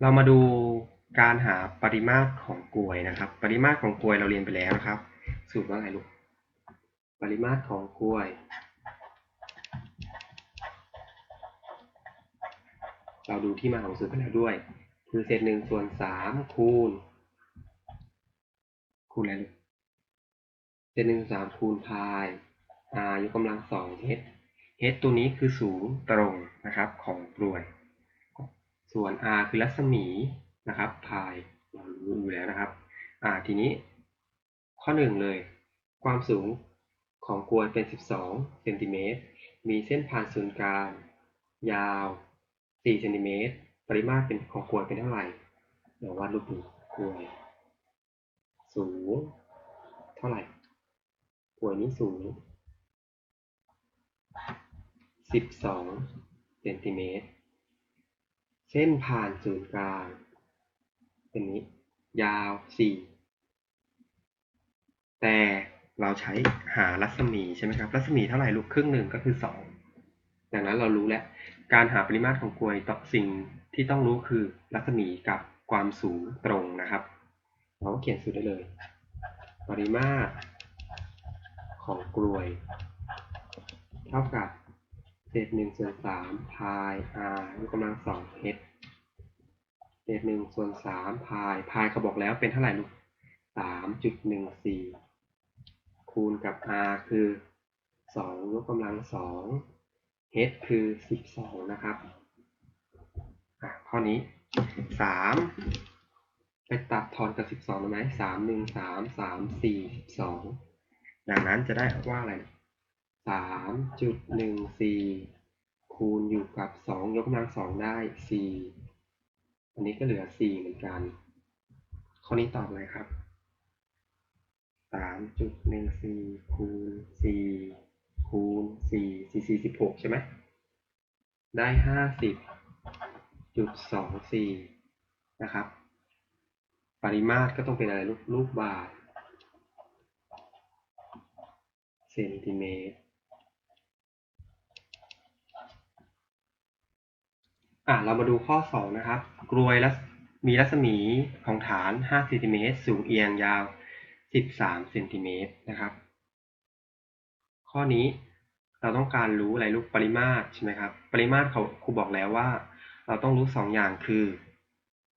เรามาดูการหาปริมาตรของกลวยนะครับ ปริมาตรของกลวยเราเรียนไปแล้วนะครับ สูตรว่าไงลูก ปริมาตรของกลวย เราดูที่มาของสูตรไปแล้วด้วย คือเศษหนึ่งส่วนสามคูณ คูณอะไรลูกเศษหนึ่งสามคูณพาย r ยกกำลังสอง h h ตัวนี้คือสูงตรงนะครับของกลวย ส่วน r คือรัศมีนะครับพายเรารู้อยู่แล้วนะครับ อ่าทีนี้ข้อหนึ่งเลย ความสูงของกลวยเป็น 12เซนติเมตรมีเส้นผ่านศูนย์กลางยาว4เซนติเมตรปริมาตรเป็นของกลวยเป็นเท่าไหร่เดี๋ยววาดรูปดูกลวยสูงเท่าไหร่กลวยนี้สูง 12เซนติเมตร เส้นผ่านศูนย์กลางเป็นนี้ ยาว4แต่เราใช้หารัศมีใช่ไหมครับ รัศมีเท่าไหร่ลูกครึ่งหนึ่งก็คือ2ดังนั้นเรารู้แล้ว การหาปริมาตรของกลวยต่อสิ่งที่ต้องรู้คือรัศมีกับความสูงตรงนะครับ เราก็เขียนสูตรได้เลย ปริมาตรของกลวย เท่ากับ ศษหนึ่งส่วนสามพาย r ยกกำลังสอง h เศษหนึ่งส่วนสามพายพายเขาบอกแล้วเป็นเท่าไหร่ลูกสามจุดหนึ่งสี่คูณกับ r คือสองยกกำลังสอง h คือสิบสองนะครับข้อนี้สามไปตัดทอนกับสิบสองได้ไหมสามหนึ่งสามสามสี่สิบสองดังนั้นจะได้ว่าอะไร สามจุดหนึ่งสี่คูณอยู่กับสองยกกำลังสองได้สี่อันนี้ก็เหลือสี่เหมือนกัน ข้อนี้ตอบอะไรครับสามจุดหนึ่งสี่คูณสี่คูณสี่สี่สี่สิบหกใช่ไหมได้ห้าสิบจุดสองสี่นะครับ ปริมาตรก็ต้องเป็นอะไรลูกลูกบาศก์เซนติเมตร อะเรามาดูข้อ 2 นะครับกลวยมีรัศมีของฐาน 5 เซนติเมตร สูงเอียงยาว 13 เซนติเมตรนะครับ ข้อนี้เราต้องการรู้อะไรลูกปริมาตรใช่ไหมครับ ปริมาตรเขาครูบอกแล้วว่า เราต้องรู้ 2 อย่างคือ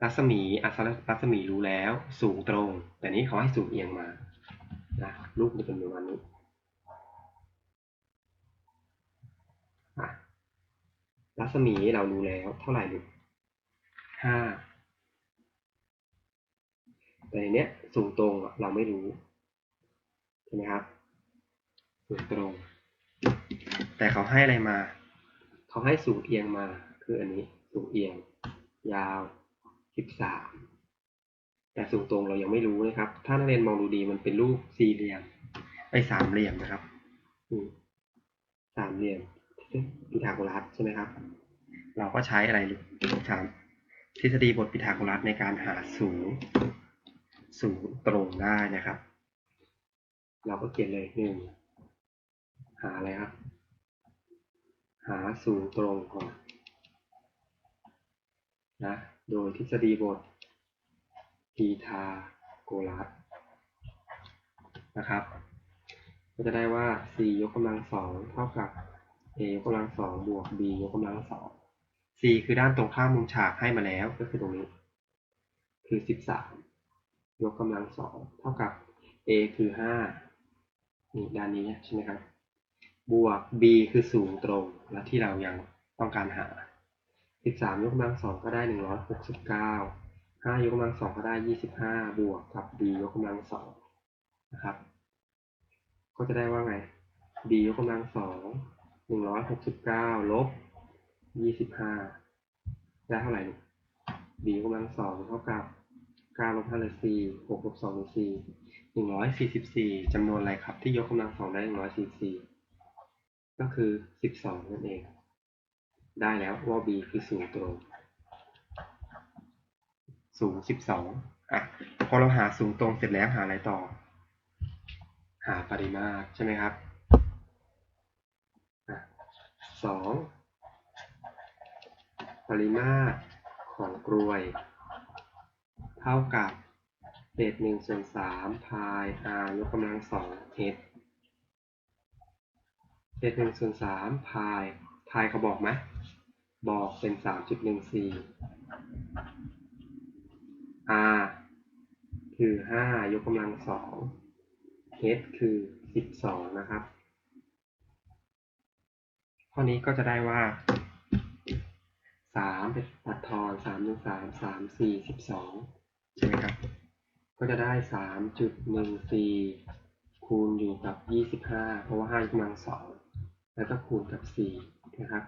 รัศมีอัศรัศมีรู้แล้ว สูงตรง แต่นี้เขาให้สูงเอียงมานะรูปมันเป็นประมาณนี้อะ รัศมีเรารู้แล้วเท่าไหร่ลูกห้าแต่ในเนี้ยสูงตรงอะเราไม่รู้ใช่ไหมครับสูงตรง แต่เขาให้อะไรมา เขาให้สูงเอียงมา คืออันนี้สูงเอียง ยาวสิบสามแต่สูงตรงเรายังไม่รู้นะครับ ถ้านักเรียนมองดูดีมันเป็นรูปสี่เหลี่ยมไอ้สามเหลี่ยมนะครับอืมสามเหลี่ยม พีทาโกรัสใช่ไหมครับ เราก็ใช้อะไรลูกถามทฤษฎีบทพีทาโกรัสในการหาสูงสูงตรงได้นะครับ เราก็เขียนเลยหนึ่งหาอะไรครับ หาสูงตรงก่อนนะโดยทฤษฎีบทพีทาโกรัสนะครับ ก็จะได้ว่า c ยกกำลังสองเท่ากับ a ยกกำลังสองบวก b ยกกำลังสอง c คือด้านตรงข้ามมุมฉากให้มาแล้วก็คือตรงนี้ คือสิบสามยกกำลังสองเท่ากับ a คือห้านี่ด้านนี้ใช่ไหมครับ บวก b คือสูงตรงและที่เรายังต้องการหาสิบสามยกกำลังสองก็ได้หนึ่งร้อยหกสิบเก้าห้ายกกำลังสองก็ได้ยี่สิบห้าบวกกับ b ยกกำลังสองนะครับ ก็จะได้ว่าไง b ยกกำลังสอง หนึ่งร้อยหกสิบเก้าลบยี่สิบห้าได้เท่าไหร่ลูก b กำลังสองเท่ากับเก้าลบห้าเลือสี่หกลบสองเลือสี่หนึ่งร้อยสี่สิบสี่จำนวนอะไรครับ ที่ยกกำลังสองได้หนึ่งร้อยสี่สี่ก็คือสิบสองนั่นเอง ได้แล้วว่า b คือสูงตรงสูงสิบสองอะพอเราหาสูงตรงเสร็จแล้วหาอะไรต่อ หาปริมาตรใช่ไหมครับ สองปริมาตรของกรวย เท่ากับเศษหนึ่งส่วนสามพาย r ยกกำลังสอง h เศษหนึ่งส่วนสามพายพายเขาบอกไหมบอกเป็นสามจุดหนึ่งสี่ r คือห้ายกกำลังสอง h คือสิบสองนะครับ ข้อนี้ก็จะได้ว่าสามเป็นตัดทอนสามหนึ่งสามสามสี่สิบสองใช่ไหมครับ ก็จะได้สามจุดหนึ่งสี่คูณอยู่กับยี่สิบห้าเพราะว่าห้ายกกำลังสองแล้วก็คูณกับสี่นะครับ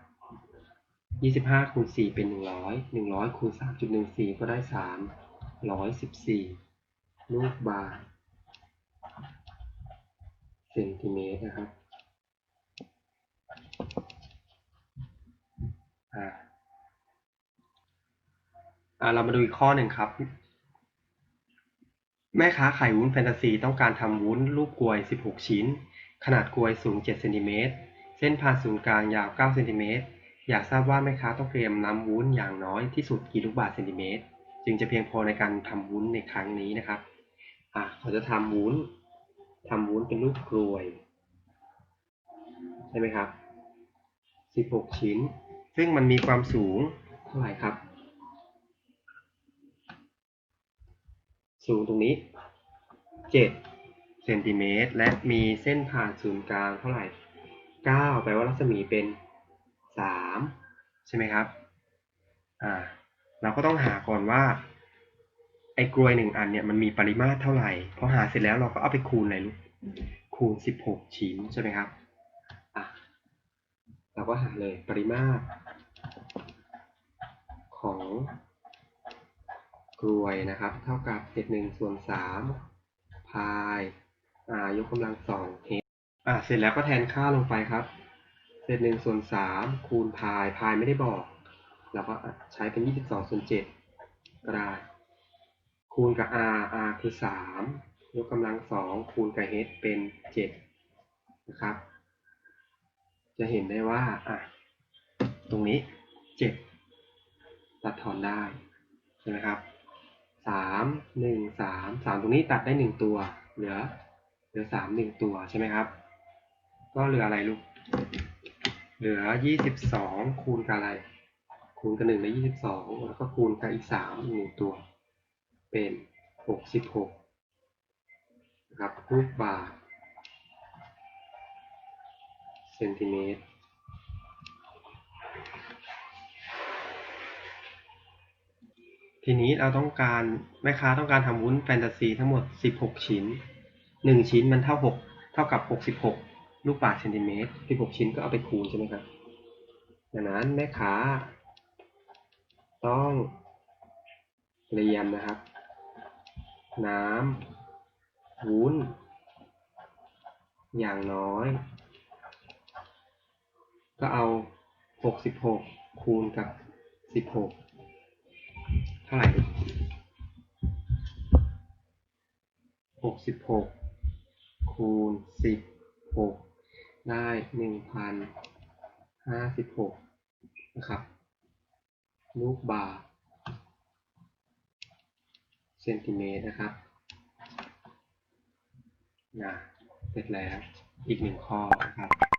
ยี่สิบห้าคูณสี่เป็นหนึ่งร้อยหนึ่งร้อยคูณสามจุดหนึ่งสี่ก็ได้สามร้อยสิบสี่ลูกบาศก์เซนติเมตรนะครับ อ่าอ่า เรามาดูอีกข้อหนึ่งครับ แม่ค้าขายวุ้นแฟนตาซีต้องการทำวุ้นรูปกลวย 16 ชิ้น ขนาดกลวยสูง 7 เซนติเมตร เส้นผ่านศูนย์กลางยาว 9 เซนติเมตร อยากทราบว่าแม่ค้าต้องเตรียมน้ำวุ้นอย่างน้อยที่สุดกี่ลูกบาศก์เซนติเมตร จึงจะเพียงพอในการทำวุ้นในครั้งนี้นะครับ อะเขาจะทำวุ้นทำวุ้นเป็นรูปกลวย ใช่ไหมครับ 16 ชิ้น ซึ่งมันมีความสูงเท่าไหร่ครับ สูงตรงนี้ 7 เซนติเมตร และมีเส้นผ่านศูนย์กลางเท่าไหร่ 9 แปลว่ารัศมีเป็น 3 ใช่ไหมครับ อ่า เราก็ต้องหาก่อนว่า ไอ้กลวยหนึ่งอันเนี่ยมันมีปริมาตรเท่าไหร่ พอหาเสร็จแล้วเราก็เอาไปคูณอะไรลูก คูณ 16 ชิ้นใช่ไหมครับ อะ เราก็หาเลยปริมาตรของ กลวยนะครับ เท่ากับเศษหนึ่งส่วนสามพายอ่ายกกำลังสองเฮอะเสร็จแล้วก็แทนค่าลงไปครับ เศษหนึ่งส่วนสามคูณพายพายไม่ได้บอกเราก็ใช้เป็นยี่สิบสองส่วนเจ็ดก็ได้ คูณกับ r r คือสามยกกำลังสองคูณกับ h เป็นเจ็ดนะครับ จะเห็นได้ว่าอะตรงนี้เจ็ดตัดถอนได้ใช่ไหมครับามหนึ่งสามสามตรงนี้ตัดได้หนึ่งตัว เหลือ เหลือสามหนึ่งตัวใช่ไหมครับ ก็เหลืออะไรลูก เหลือยี่สิบสองคูณกับอะไร คูณกับหนึ่งได้ยี่สิบสองแล้วก็คูณกับอีกสามหนึ่งตัว เป็นหกสิบหกนะครับลูกบาศก์เซนติเมตร ทีนี้เราต้องการแม่ค้าต้องการทำวุ้นแฟนตาซีทั้งหมด 16 ชิ้น 1 ชิ้นมันเท่า 6 เท่ากับ 66 ลูกบาศก์เซนติเมตร 16 ชิ้นก็เอาไปคูณใช่ไหมครับดังนั้นแม่ค้า ต้องเรียมนะครับ น้ำวุ้น อย่างน้อย ก็เอา 66 คูณกับ 16 ท่าไหร่หกสิบหกคูณสิบหกได้หนึ่งพันห้าสิบหกนะครับลูกบาศก์เซนติเมตรนะครับนะเสร็จแล้วอีกหนึ่งข้อนะครับ